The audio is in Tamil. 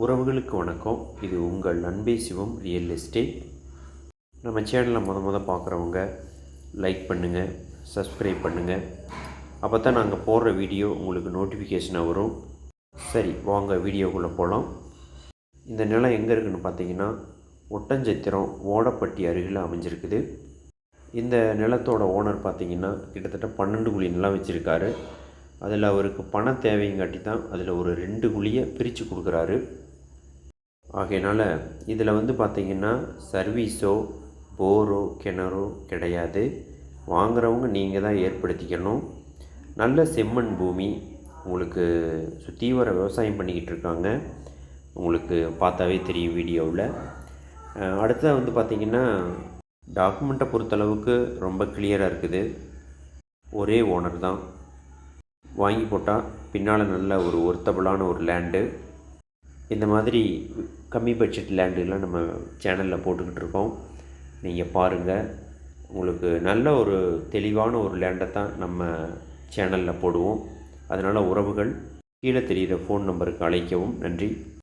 உறவுகளுக்கு வணக்கம். இது உங்கள் அன்பே சிவம் ரியல் எஸ்டேட். நம்ம சேனலை முத முத பார்க்குறவங்க லைக் பண்ணுங்கள் சப்ஸ்கிரைப் பண்ணுங்கள் அப்போ தான் நாங்கள் போடுற வீடியோ உங்களுக்கு நோட்டிஃபிகேஷனாக வரும். சரி வாங்க வீடியோக்குள்ளே போகலாம் இந்த நிலம் எங்கே இருக்குதுன்னு பார்த்தீங்கன்னா ஒட்டஞ்சத்திரம் ஓடப்பட்டி அருகில் அமைஞ்சிருக்குது. இந்த நிலத்தோட ஓனர் பார்த்திங்கன்னா கிட்டத்தட்ட பன்னெண்டு குழி நிலம் வச்சுருக்காரு. அதில் அவருக்கு பண தேவைங்காட்டி தான் அதில் ஒரு ரெண்டு குழியை பிரித்து கொடுக்குறாரு. ஆகையினால் இதில் வந்து பார்த்திங்கன்னா சர்வீஸோ போரோ கிணறோ கிடையாது. வாங்குறவங்க நீங்கள் தான் ஏற்படுத்திக்கணும். நல்ல செம்மண் பூமி. உங்களுக்கு சுற்றி வர விவசாயம் பண்ணிக்கிட்டு இருக்காங்க. உங்களுக்கு பார்த்தாவே தெரியும் வீடியோவில். அடுத்தது வந்து பார்த்திங்கன்னா டாக்குமெண்ட்டை பொறுத்தளவுக்கு ரொம்ப கிளியராக இருக்குது. ஒரே ஓனர் தான். வாங்கி போட்டால் பின்னால் நல்ல ஒரு ஒர்த்தபுளான ஒரு லேண்டு இந்த மாதிரி கம்மி பட்ஜெட் லேண்டுலாம் நம்ம சேனலில் போட்டுக்கிட்டு இருக்கோம். நீங்கள் பாருங்கள் உங்களுக்கு நல்ல ஒரு தெளிவான ஒரு லேண்டை தான் நம்ம சேனலில் போடுவோம். அதனால் உறவுகள் கீழே தெரிகிற ஃபோன் நம்பருக்கு அழைக்கவும். நன்றி.